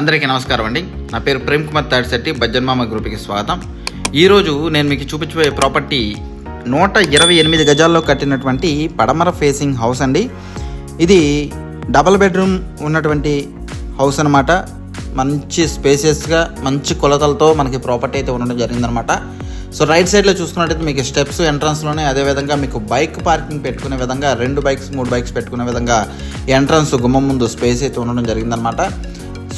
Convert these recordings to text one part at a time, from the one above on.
అందరికీ నమస్కారం అండి. నా పేరు ప్రేమ్ కుమార్ తాడిశెట్టి బజ్జన్మామ గ్రూప్కి స్వాగతం. ఈరోజు నేను మీకు చూపించబోయే ప్రాపర్టీ నూట ఇరవై ఎనిమిది గజాల్లో కట్టినటువంటి పడమర ఫేసింగ్ హౌస్ అండి. ఇది డబల్ బెడ్రూమ్ ఉన్నటువంటి హౌస్ అనమాట మంచి స్పేసియస్గా మంచి కొలతలతో మనకి ప్రాపర్టీ అయితే ఉండడం జరిగిందనమాట సో రైట్ సైడ్లో చూసుకున్నట్టయితే మీకు స్టెప్స్ ఎంట్రన్స్లోనే అదేవిధంగా మీకు బైక్ పార్కింగ్ పెట్టుకునే విధంగా రెండు బైక్స్ మూడు బైక్స్ పెట్టుకునే విధంగా ఎంట్రన్స్ గుమ్మం ముందు స్పేస్ అయితే ఉండడం జరిగిందనమాట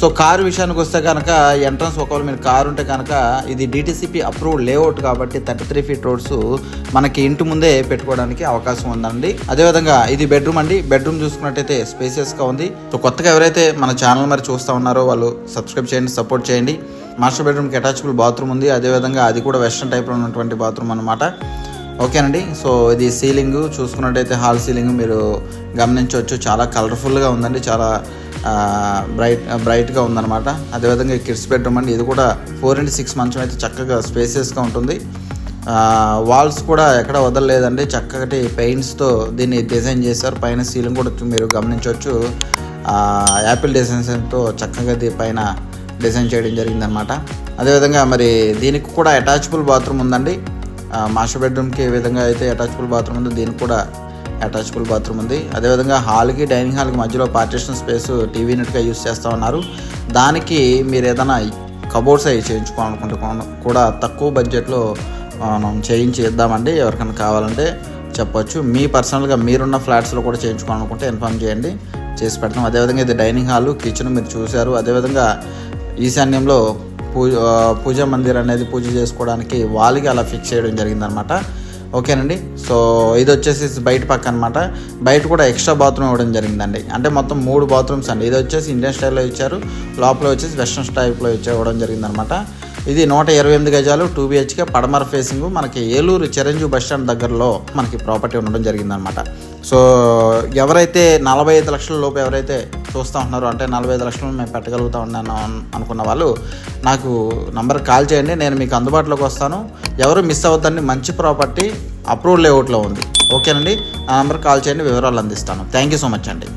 సో కారు విషయానికి వస్తే కనుక ఎంట్రన్స్ ఒకవేళ మీరు కారు ఉంటే కనుక ఇది డిటీసీపీ అప్రూవ్డ్ లేఅవుట్ కాబట్టి థర్టీ త్రీ ఫీట్ రోడ్స్ మనకి ఇంటి ముందే పెట్టుకోవడానికి అవకాశం ఉందండి. అదేవిధంగా ఇది బెడ్రూమ్ అండి. బెడ్రూమ్ చూసుకున్నట్టయితే స్పేసియస్గా ఉంది. సో కొత్తగా ఎవరైతే మన ఛానల్ మరి చూస్తూ ఉన్నారో వాళ్ళు సబ్స్క్రైబ్ చేయండి సపోర్ట్ చేయండి. మాస్టర్ బెడ్రూమ్కి అటాచబుల్ బాత్రూమ్ ఉంది. అదేవిధంగా అది కూడా వెస్ట్రన్ టైప్లో ఉన్నటువంటి బాత్రూమ్ అనమాట ఓకేనండి. సో ఇది సీలింగ్ చూసుకున్నట్టయితే హాల్ సీలింగ్ మీరు గమనించవచ్చు. చాలా కలర్ఫుల్గా ఉందండి. చాలా బ్రైట్ బ్రైట్గా ఉందన్నమాట. అదేవిధంగా ఈ కిడ్స్ బెడ్రూమ్ అండి ఇది కూడా ఫోర్ ఇంటూ సిక్స్ మంచం అయితే చక్కగా స్పేసియస్గా ఉంటుంది. వాల్స్ కూడా ఎక్కడ వదలలేదండి చక్కటి పెయింట్స్తో దీన్ని డిజైన్ చేశారు. పైన సీలింగ్ కూడా మీరు గమనించవచ్చు. యాపిల్ డిజైన్స్తో చక్కగా దీ పైన డిజైన్ చేయడం జరిగిందనమాట అదేవిధంగా మరి దీనికి కూడా అటాచబుల్ బాత్రూమ్ ఉందండి. మాస్టర్ బెడ్రూమ్కి ఏ విధంగా అయితే అటాచబుల్ బాత్రూమ్ ఉందో దీనికి కూడా అటాచబుల్ బాత్రూమ్ ఉంది. అదేవిధంగా హాల్కి డైనింగ్ హాల్కి మధ్యలో పార్టీషన్ స్పేస్ టీవీ నెట్గా యూస్ చేస్తూ ఉన్నారు. దానికి మీరు ఏదైనా కబోర్డ్స్ అవి చేయించుకోవాలనుకుంటే కూడా- తక్కువ బడ్జెట్లో మనం చేయించి ఇద్దామండి. ఎవరికైనా కావాలంటే చెప్పొచ్చు. మీ పర్సనల్గా మీరున్న ఫ్లాట్స్లో కూడా చేయించుకోవాలనుకుంటే ఇన్ఫామ్ చేయండి. చేసి పెడతాం. అదేవిధంగా ఇది డైనింగ్ హాల్ కిచెన్ మీరు చూశారు. అదేవిధంగా ఈశాన్యంలో పూజ పూజా మందిర్ అనేది పూజ చేసుకోవడానికి వాల్కి అలా ఫిక్స్ చేయడం జరిగిందనమాట. ఓకేనండి? సో ఇది వచ్చేసి బయట పక్క అనమాట బయట కూడా ఎక్స్ట్రా బాత్రూమ్ ఇవ్వడం జరిగిందండి. అంటే మొత్తం మూడు బాత్రూమ్స్ అండి. ఇది వచ్చేసి ఇండియన్ స్టైల్లో ఇచ్చారు. లోపల వచ్చేసి వెస్ట్రన్ టైప్లో ఇచ్చి ఇవ్వడం జరిగిందనమాట. ఇది నూట ఇరవై ఎనిమిది గజాలు టూ బిహెచ్కే పడమర ఫేసింగ్ మనకి ఏలూరు చిరంజీవి బస్ స్టాండ్ దగ్గరలో మనకి ప్రాపర్టీ ఉండడం జరిగిందనమాట సో ఎవరైతే నలభై ఐదు లక్షల లోపు ఎవరైతే చూస్తూ ఉంటున్నారో అంటే నలభై ఐదు లక్షలు మేము పెట్టగలుగుతా ఉన్నాను అనుకున్న వాళ్ళు నాకు నంబర్ కాల్ చేయండి నేను మీకు అందుబాటులోకి వస్తాను. ఎవరు మిస్ అవ్వద్దండి మంచి ప్రాపర్టీ అప్రూవ్ లేఅవుట్లో ఉంది. ఓకేనండి ఆ నంబర్ కాల్ చేయండి వివరాలు అందిస్తాను. థ్యాంక్ యూ సో మచ్ అండి.